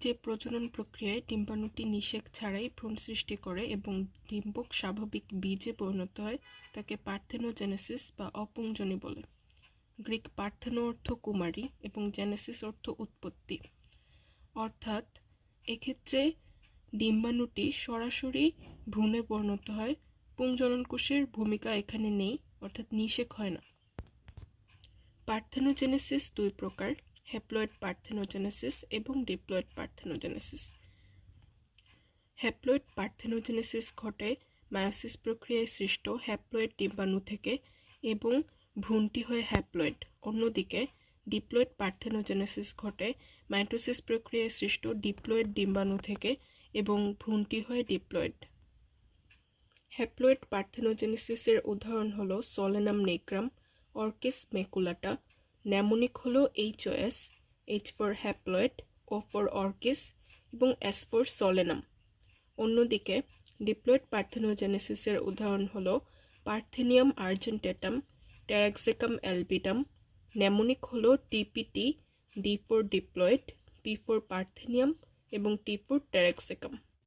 যে প্রজনন প্রক্রিয়ায় ডিম্বাণুটি নিষেক ছাড়াই ভ্রূণ সৃষ্টি করে এবং ডিম্বক স্বাভাবিক বীজে পরিণত হয়, তাকে পার্থেনোজেনেসিস বা অপুংজনি বলে। গ্রিক পার্থেনো অর্থ কুমারী এবং জেনেসিস অর্থ উৎপত্তি। অর্থাৎ, এক্ষেত্রে ডিম্বাণুটি সরাসরি ভ্রূণে পরিণত হয়, পুংজনন কোষের ভূমিকা এখানে নেই, অর্থাৎ নিষেক হয় না। পার্থেনোজেনেসিস দুই প্রকার। হ্যাপ্লয়েড পার্থেনোজেনেসিস এবং ডিপ্লয়েড পার্থেনোজেনেসিস হ্যাপ্লয়েড পার্থেনোজেনেসিস ঘটে মায়োসিস প্রক্রিয়ায় সৃষ্ট হ্যাপ্লয়েড ডিম্বাণু থেকে এবং ভ্রূণটি হয় হ্যাপ্লয়েড অন্যদিকে ডিপ্লয়েড পার্থেনোজেনেসিস ঘটে মাইটোসিস প্রক্রিয়ায় সৃষ্ট ডিপ্লয়েড ডিম্বাণু থেকে এবং ভ্রূণটি হয় ডিপ্লয়েড হ্যাপ্লয়েড পার্থেনোজেনেসিসের উদাহরণ হলো সলেনাম নেগ্রাম অর্কিস মেকুলাটা ন্যামোনিক হলো HOS H for haploid O for orchis এবং এস ফর সলেনাম অন্যদিকে ডিপ্লয়েড পার্থেনোজেনেসিসের উদাহরণ হল পার্থেনিয়াম আর্জেন্টেটাম টেরাক্সিকাম অ্যালবিডাম ন্যামোনিক হল TPT D for diploid P for parthenium এবং টি ফোর টেরাক্সিকাম